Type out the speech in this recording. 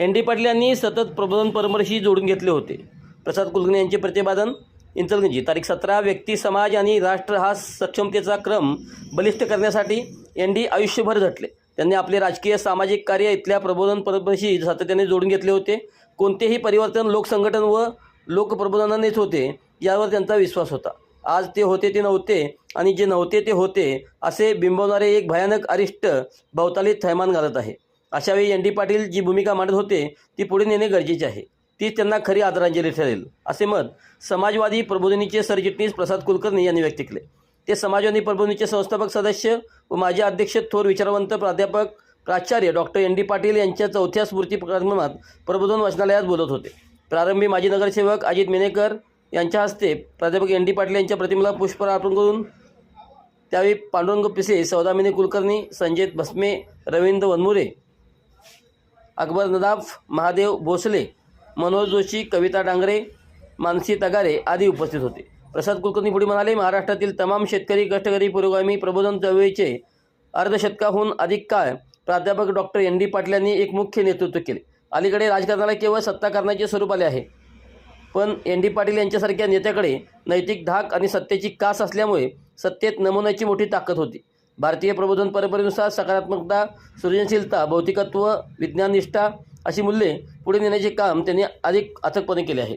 N D Patil यांनी सतत प्रबोधन परंपरेशी जोडून घेतले होते. प्रसाद कुलकर्णी यांचे प्रतिपादन इंचलगंजी तारीख सतरा व्यक्ती समाज आणि राष्ट्र हा सक्षमतेचा क्रम बलिष्ठ करण्यासाठी एन डी आयुष्यभर झटले. त्यांनी आपले राजकीय सामाजिक कार्य इथल्या प्रबोधन परंपरेशी सातत्याने जोडून घेतले होते. कोणतेही परिवर्तन लोकसंघटन व लोकप्रबोधनानेच होते यावर त्यांचा विश्वास होता. आज ते होते ते नव्हते आणि जे नव्हते ते होते असे बिंबवणारे एक भयानक अरिष्ट भवताली थैमान घालत आहे. अशावेळी एन डी पाटील जी भूमिका मांडत होते ती पुढे नेणे गरजेचे आहे. तीच त्यांना खरी आदरांजली ठरेल. असे मत समाजवादी प्रबोधिनीचे सरचिटणीस प्रसाद कुलकर्णी यांनी व्यक्त केले. ते समाजवादी प्रबोधिनीचे संस्थापक सदस्य व माजी अध्यक्ष थोर विचारवंत प्राध्यापक प्राचार्य डॉक्टर एन डी पाटील यांच्या चौथ्या स्मृती कार्यक्रमात प्रबोधन वाचनालयात बोलत होते. प्रारंभी माजी नगरसेवक अजित मेनेकर यांच्या हस्ते प्राध्यापक एन डी पाटील यांच्या प्रतिमेला पुष्पहार अर्पण करून त्यावेळी पांडुरंग पिसे सौदामिनी कुलकर्णी संजय भस्मे रवींद्र वनमुरे अकबर नदाफ महादेव भोसले मनोज जोशी कविता डांगरे मानसी तगारे आदी उपस्थित होते. प्रसाद कुलकर्णी पुढे म्हणाले महाराष्ट्रातील तमाम शेतकरी कष्टकरी पुरोगामी प्रबोधन चळवळीचे अर्धशतकाहून अधिक काळ प्राध्यापक डॉक्टर एन डी पाटील यांनी एक मुख्य नेतृत्व केले. अलीकडे राजकारणाला केवळ सत्ता करण्याचे स्वरूप आले आहे. पण एन डी पाटील यांच्यासारख्या नेत्याकडे नैतिक धाक आणि सत्तेची कास असल्यामुळे सत्तेत नमुन्याची मोठी ताकद होती. भारतीय प्रबोधन परंपरेनुसार सकारात्मकता सृजनशीलता भौतिकत्व विज्ञाननिष्ठा अशी मूल्ये पुढे नेण्याचे काम त्यांनी अधिक अथकपणे केले आहे.